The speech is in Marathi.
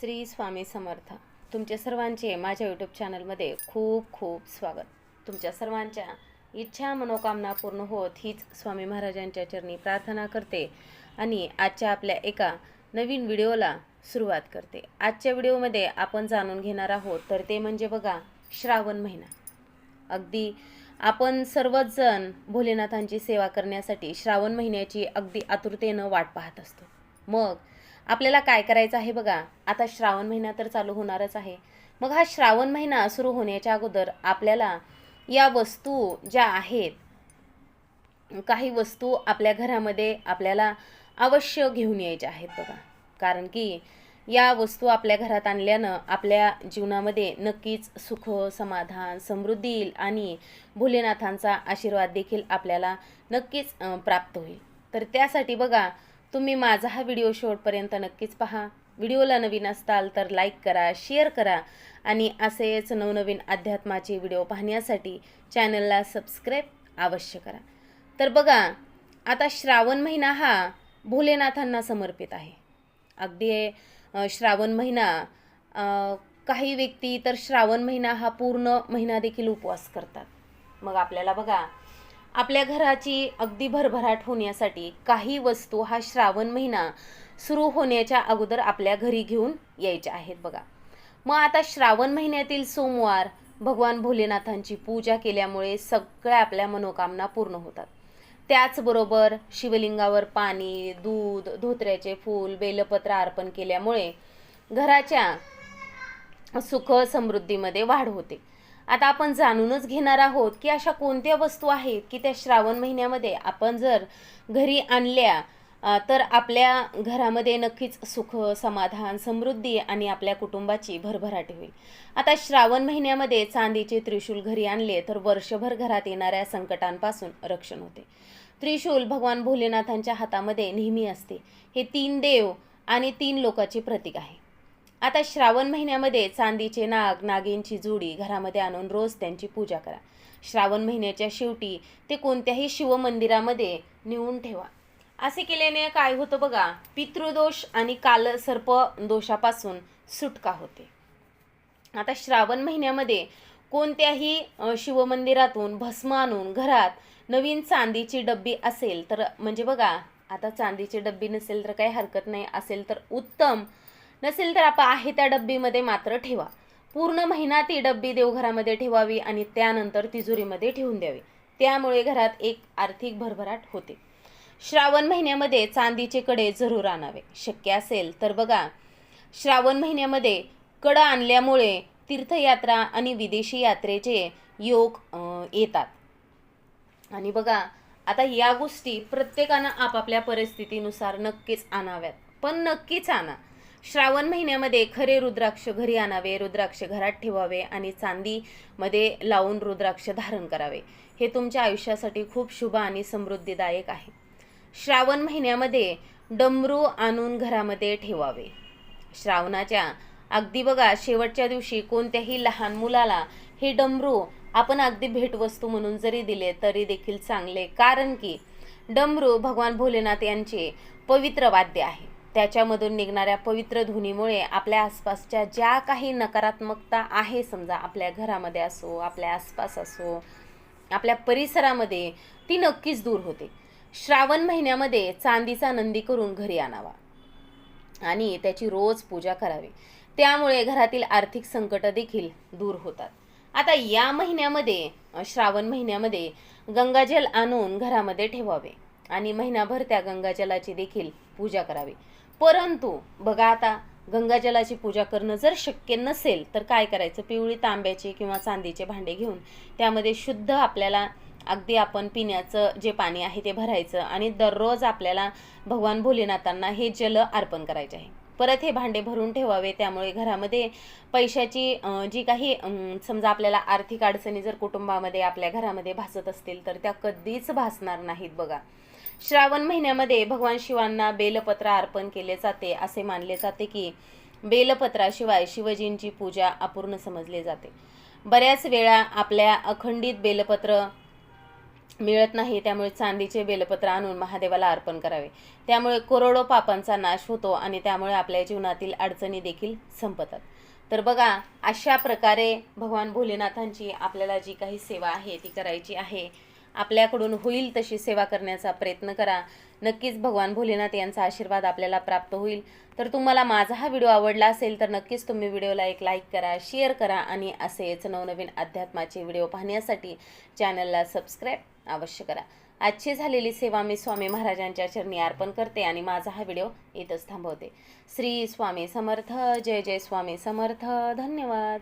श्री स्वामी समर्थ. तुमच्या सर्वांचे माझ्या यूट्यूब चॅनलमध्ये खूप खूप स्वागत. तुमच्या सर्वांच्या इच्छा मनोकामना पूर्ण होत हीच स्वामी महाराजांच्या चरणी प्रार्थना करते आणि आजच्या आपल्या एका नवीन व्हिडिओला सुरुवात करते. आजच्या व्हिडिओमध्ये आपण जाणून घेणार आहोत तर ते म्हणजे बघा श्रावण महिना. अगदी आपण सर्वच जण भोलेनाथांची सेवा करण्यासाठी श्रावण महिन्याची अगदी आतुरतेनं वाट पाहत असतो. मग आपल्याला काय करायचं आहे बघा? आता श्रावण महिना तर चालू होणारच आहे. मग हा श्रावण महिना सुरू होण्याच्या अगोदर आपल्याला या वस्तू ज्या आहेत काही वस्तू आपल्या घरामध्ये आपल्याला अवश्य घेऊन यायच्या आहेत बघा. कारण की या वस्तू आपल्या घरात आणल्यानं आपल्या जीवनामध्ये नक्कीच सुख समाधान समृद्धी येईल आणि भोलेनाथांचा आशीर्वाद देखील आपल्याला नक्कीच प्राप्त होईल. तर त्यासाठी बघा तुम्ही माझा हा व्हिडिओ शेवटपर्यंत नक्कीच पहा. व्हिडिओला नवीन असताल तर लाईक करा शेअर करा आणि असेच नवनवीन अध्यात्माचे व्हिडिओ पाहण्यासाठी चॅनलला सबस्क्राईब अवश्य करा. तर बघा आता श्रावण महिना हा भोलेनाथांना समर्पित आहे. अगदी श्रावण महिना काही व्यक्ती तर श्रावण महिना हा पूर्ण महिना देखील उपवास करतात. मग आपल्याला बघा आपल्या घराची अगदी भरभराट होण्यासाठी काही वस्तू हा श्रावण महिना सुरू होण्याच्या अगोदर आपल्या घरी घेऊन यायच्या आहेत बघा. मग आता श्रावण महिन्यातील सोमवार भगवान भोलेनाथांची पूजा केल्यामुळे सगळ्या आपल्या मनोकामना पूर्ण होतात. त्याचबरोबर शिवलिंगावर पाणी दूध धोत्र्याचे फूल बेलपत्र अर्पण केल्यामुळे घराच्या सुख समृद्धीमध्ये वाढ होते. आता आपण जाणूनच घेणार आहोत की अशा कोणत्या वस्तू आहेत की त्या श्रावण महिन्यामध्ये आपण जर घरी आणल्या तर आपल्या घरामध्ये नक्कीच सुख समाधान समृद्धी आणि आपल्या कुटुंबाची भरभराट होईल. आता श्रावण महिन्यामध्ये चांदीचे त्रिशूल घरी आणले तर वर्षभर घरात येणाऱ्या संकटांपासून रक्षण होते. त्रिशूल भगवान भोलेनाथांच्या हातामध्ये नेहमी असते. हे तीन देव आणि तीन लोकांचे प्रतीक आहे. आता श्रावण महिन्यामध्ये चांदीचे नाग नागिनची जोडी घरामध्ये आणून रोज त्यांची पूजा करा. श्रावण महिन्याच्या शेवटी ते कोणत्याही शिवमंदिरामध्ये नेऊन ठेवा. असे केल्याने काय होतं बघा पितृदोष आणि कालसर्प दोषापासून सुटका होते. आता श्रावण महिन्यामध्ये कोणत्याही शिवमंदिरातून भस्म आणून घरात नवीन चांदीची डब्बी असेल तर म्हणजे बघा आता चांदीची डब्बी नसेल तर काही हरकत नाही असेल तर उत्तम नसेल तर आपण आहे त्या डब्बीमध्ये मात्र ठेवा. पूर्ण महिना ती डब्बी देवघरामध्ये ठेवावी आणि त्यानंतर तिजोरीमध्ये ठेवून द्यावी. त्यामुळे घरात एक आर्थिक भरभराट होते. श्रावण महिन्यामध्ये चांदीचे कडे जरूर आणावे. शक्य असेल तर बघा श्रावण महिन्यामध्ये कडं आणल्यामुळे तीर्थयात्रा आणि विदेशी यात्रेचे योग येतात. आणि बघा आता या गोष्टी प्रत्येकानं आपापल्या परिस्थितीनुसार नक्कीच आणाव्यात. पण नक्कीच आणा. श्रावण महिन्यामध्ये खरे रुद्राक्ष घरी आणावे रुद्राक्ष घरात ठेवावे आणि चांदीमध्ये लावून रुद्राक्ष धारण करावे. हे तुमच्या आयुष्यासाठी खूप शुभ आणि समृद्धीदायक आहे. श्रावण महिन्यामध्ये डमरू आणून घरामध्ये ठेवावे. श्रावणाच्या अगदी बघा शेवटच्या दिवशी कोणत्याही लहान मुलाला हे डमरू आपण अगदी भेटवस्तू म्हणून जरी दिले तरी देखील चांगले. कारण की डमरू भगवान भोलेनाथ यांचे पवित्र वाद्य आहे. त्याच्यामधून निघणाऱ्या पवित्र ध्वनीमुळे आपल्या आसपासच्या ज्या काही नकारात्मकता आहे समजा आपल्या घरामध्ये असो आपल्या आसपास असो आपल्या परिसरामध्ये ती नक्कीच दूर होते. श्रावण महिन्यामध्ये चांदीचा नंदी करून घरी आणावा आणि त्याची रोज पूजा करावी. त्यामुळे घरातील आर्थिक संकट देखील दूर होतात. आता या महिन्यामध्ये श्रावण महिन्यामध्ये गंगाजल आणून घरामध्ये ठेवावे. आणि महिनाभर त्या गंगाजलाची देखील पूजा करावी. परंतु बघा आता गंगाजलाची पूजा करणं जर शक्य नसेल तर काय करायचं? पिवळी तांब्याचे किंवा चांदीचे भांडे घेऊन त्यामध्ये शुद्ध आपल्याला अगदी आपण पिण्याचं जे पाणी आहे ते भरायचं आणि दररोज आपल्याला भगवान भोलेनाथांना हे जल अर्पण करायचे आहे. परत हे भांडे भरून ठेवावे त्यामुळे घरामध्ये पैशाची जी काही समजा आपल्याला आर्थिक अडचणी जर कुटुंबामध्ये आपल्या घरामध्ये भासत असतील तर त्या कधीच भासणार नाहीत बघा. श्रावण महिन्यामध्ये भगवान शिवांना बेलपत्र अर्पण केले जाते असे मानले जाते की बेलपत्राशिवाय शिवजींची पूजा अपूर्ण समजली जाते. बऱ्याच वेळा आपल्या अखंडित बेलपत्र मिळत नाही त्यामुळे चांदीचे बेलपत्र आणून महादेवाला अर्पण करावे. त्यामुळे करोडो पापांचा नाश होतो आणि त्यामुळे आपल्या जीवनातील अडचणी देखील संपतात. तर बघा अशा प्रकारे भगवान भोलेनाथांची आपल्याला जी काही सेवा आहे ती करायची आहे आपल्याकडून होईल तशी सेवा करण्याचा प्रयत्न करा. नक्कीच भगवान भोलेनाथ यांचा आशीर्वाद आपल्याला प्राप्त होईल. तर तुम्हाला माझा हा व्हिडिओ आवडला असेल तर नक्कीच तुम्ही व्हिडिओला एक लाईक करा शेअर करा आणि असेच नवनवीन अध्यात्माचे व्हिडिओ पाहण्यासाठी चॅनलला सबस्क्राईब अवश्य करा. आजची झालेली सेवा मी स्वामी महाराजांच्या चरणी अर्पण करते आणि माझा हा व्हिडिओ इथंच थांबवते. श्री स्वामी समर्थ जय जय स्वामी समर्थ धन्यवाद.